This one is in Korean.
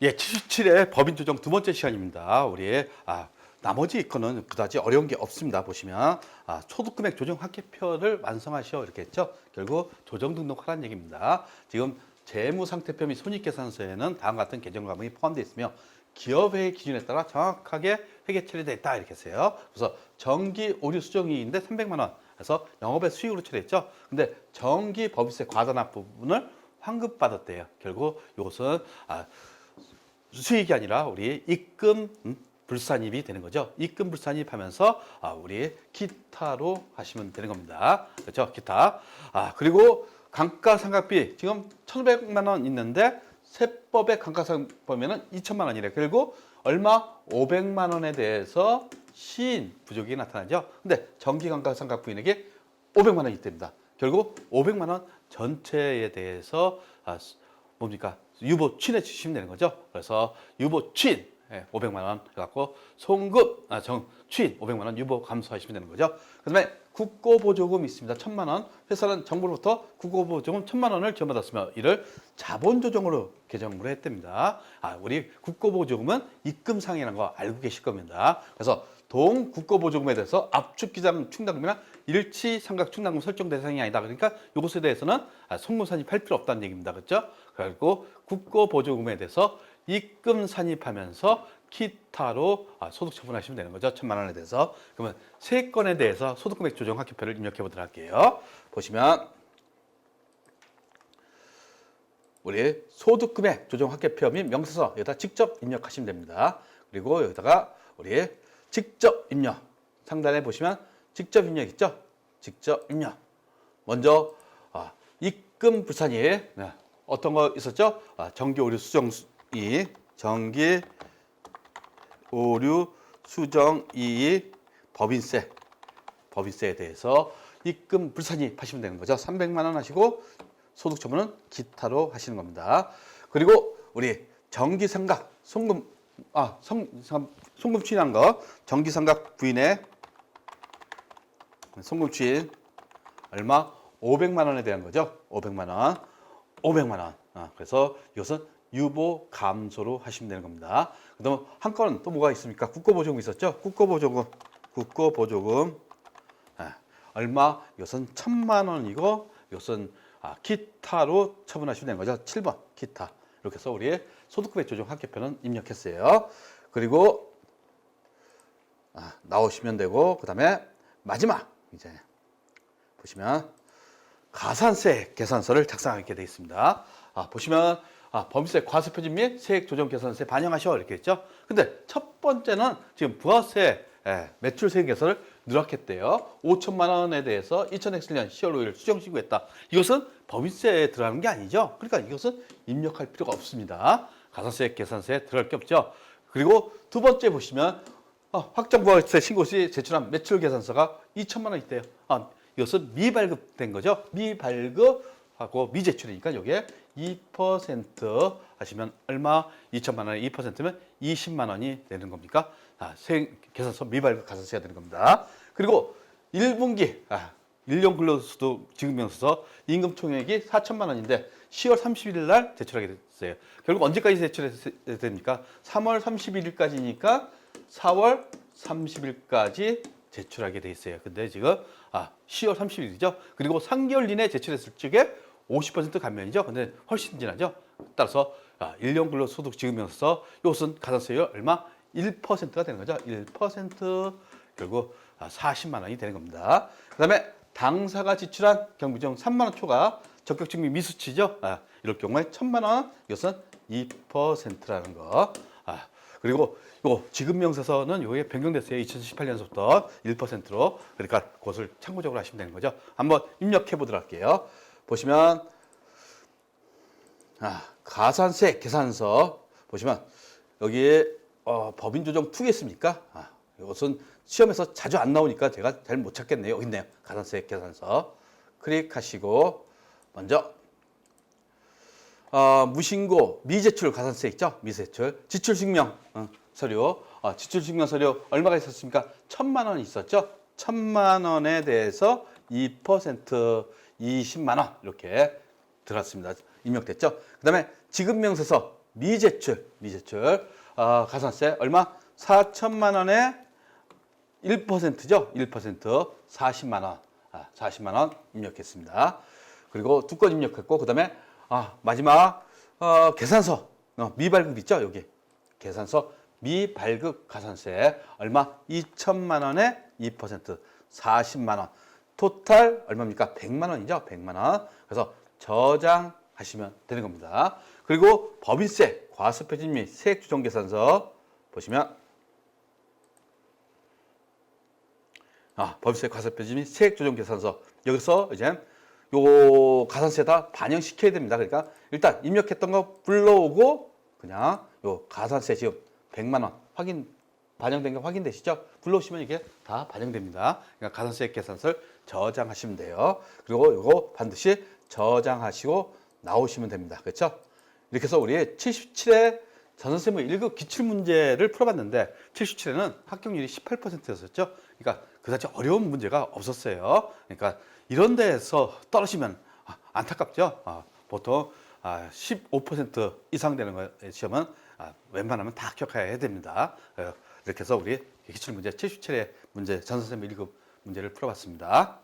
예, 77회 법인 조정 두 번째 시간입니다. 우리 아, 나머지 거는 그다지 어려운 게 없습니다. 보시면 아, 소득금액 조정 합계표를 완성하시오 이렇게 했죠. 결국 조정 등록하라는 얘기입니다. 지금 재무상태표 및 손익계산서에는 다음 같은 계정 과목이 포함되어 있으며 기업의 기준에 따라 정확하게 회계 처리되어 있다 이렇게 했어요. 그래서 정기 오류 수정이익인데 300만 원. 그래서 영업의 수익으로 처리했죠. 근데 정기 법인세 과다 납 부분을 환급 받았대요. 결국 이것은 아, 수익이 아니라 우리 입금 음, 불산입이 되는 거죠. 입금 불산입 하면서 아, 우리 기타로 하시면 되는 겁니다. 그렇죠? 기타. 아 그리고 감가상각비 지금 1,500만 원 있는데 세법의 감가상각비면은 2천만 원이래. 그리고 얼마 500만 원에 대해서 시인 부족이 나타나죠. 근데 정기 감가상각 부인에게 500만 원이 있답니다. 결국 500만 원 전체에 대해서 아, 뭡니까 유보 취해 주시면 되는 거죠. 그래서 유보 취 예, 500만 원 해갖고 송급 아, 정 취인 500만 원 유보 감소하시면 되는 거죠. 그다음에 국고보조금 있습니다. 1천만 원. 회사는 정부로부터 국고보조금 1천만 원을 지원받았으며 이를 자본조정으로 개정을 했답니다. 아, 우리 국고보조금은 입금상이라는 거 알고 계실 겁니다. 그래서 동 국고보조금에 대해서 압축기장 충당금이나 일치 삼각 충당금 설정 대상이 아니다. 그러니까 이것에 대해서는 아, 송금 산입 할 필요 없다는 얘기입니다. 그렇죠? 그리고 국고보조금에 대해서 입금 산입하면서 기타로 아, 소득 처분하시면 되는 거죠. 천만 원에 대해서. 그러면 세 건에 대해서 소득금액 조정 합계표를 입력해 보도록 할게요. 보시면 우리 소득금액 조정 합계표 및 명세서 여기다 직접 입력하시면 됩니다. 그리고 여기다가 우리 직접 입력 상단에 보시면 직접 입력 있죠? 직접 입력. 먼저 아, 입금 불산일 네. 어떤 거 있었죠? 아, 정기 오류 수정 이 정기 오류 수정 이익 법인세 법인세에 대해서 입금 불산입 하시면 되는 거죠. 300만 원 하시고 소득 처분은 기타로 하시는 겁니다. 그리고 우리 정기상각 송금 아 성, 성- 송금 취인한 거 정기상각 부인의 송금 취인 얼마 500만 원에 대한 거죠. 500만 원. 500만 원. 아, 그래서 이것은 유보 감소로 하시면 되는 겁니다. 그 다음 한 건은 또 뭐가 있습니까? 국고보조금 있었죠? 국고보조금. 국고보조금. 아, 얼마? 이것은 천만 원이고 이것은 아, 기타로 처분하시면 되는 거죠. 7번 기타. 이렇게 해서 우리 소득금액 조정 합계표는 입력했어요. 그리고 아, 나오시면 되고 그 다음에 마지막 이제 보시면 가산세 계산서를 작성하게 되어 있습니다. 아, 보시면 아, 범위세 과세 표준 및 세액 조정 계산세 반영하셔 이렇게 했죠. 근데 첫 번째는 지금 부가세 예, 매출 세액 계산을 누락했대요. 5천만 원에 대해서 2007년 10월 5일 수정 신고했다. 이것은 범위세에 들어가는 게 아니죠. 그러니까 이것은 입력할 필요가 없습니다. 가산세 계산세에 들어갈 게 없죠. 그리고 두 번째 보시면 아, 확정 부가세 신고 시 제출한 매출 계산서가 2천만 원 있대요. 아, 이것은 미발급된 거죠. 미발급 하고 미제출이니까 여기에 2% 하시면 얼마? 2천만 원에 2%면 20만 원이 되는 겁니까? 아, 세 계산서 미발급 가산세가 되는 겁니다. 그리고 1분기 아, 1년 근로소득 지급명서서 임금 총액이 4천만 원인데 10월 30일 날 제출하게 됐어요. 결국 언제까지 제출해야 됩니까? 3월 31일까지니까 4월 30일까지 제출하게 돼 있어요. 근데 지금 아 10월 30일이죠. 그리고 3개월 이내 제출했을 적에 50% 감면이죠. 근데 훨씬 지나죠. 따라서 아, 1년 근로소득 지급면서 이것은 가산세율 얼마? 1%가 되는 거죠. 1% 결국 아, 40만 원이 되는 겁니다. 그다음에 당사가 지출한 경비정 3만 원 초과 적격 증빙 미수치죠. 아, 이럴 경우에 1천만 원 이것은 2%라는 거. 아, 그리고 요 지급 명세서는 요게 변경됐어요. 2018년부터 1%로. 그러니까 그것을 참고적으로 하시면 되는 거죠. 한번 입력해 보도록 할게요. 보시면 아, 가산세 계산서 보시면 여기에 어, 법인 조정 투겠습니까? 아, 이것은 시험에서 자주 안 나오니까 제가 잘 못 찾겠네요. 여기 있네요. 가산세 계산서 클릭하시고 먼저 어, 무신고 미제출 가산세 있죠? 미제출 지출 증명 어, 서류 어, 지출 증명 서류 얼마가 있었습니까? 천만 원 있었죠? 천만 원에 대해서 2% 20만 원 이렇게 들어갔습니다. 입력됐죠? 그 다음에 지급명세서 미제출, 미제출 어, 가산세 얼마? 4천만 원에 1%죠. 1% 40만 원. 아, 40만 원 입력했습니다. 그리고 두 건 입력했고 그 다음에 아, 마지막 어, 계산서 어, 미발급 있죠? 여기. 계산서 미발급 가산세 얼마? 2천만 원에 2% 40만 원. 토탈 얼마입니까? 100만 원이죠. 100만 원. 그래서 저장하시면 되는 겁니다. 그리고 법인세, 과세표준 및 세액조정계산서 보시면 아, 법인세 과세표준 및 세액조정계산서 여기서 이제 요 가산세다 반영시켜야 됩니다. 그러니까 일단 입력했던 거 불러오고 그냥 요 가산세 지금 100만 원 확인 반영된 게 확인되시죠? 불러오시면 이게 다 반영됩니다. 그러니까 가산세 계산서를 저장하시면 돼요. 그리고 이거 반드시 저장하시고 나오시면 됩니다. 그렇죠? 이렇게 해서 우리 77회 전선생물 1급 기출 문제를 풀어봤는데 77회는 합격률이 18%였었죠. 그러니까 그다지 어려운 문제가 없었어요. 그러니까 이런 데에서 떨어지면 아, 안타깝죠. 아, 보통 아, 15% 이상 되는 거 시험은 아, 웬만하면 다 합격해야 됩니다. 어, 이렇게 해서 우리 기출 문제 77회 문제 전 선생물 1급 문제를 풀어봤습니다.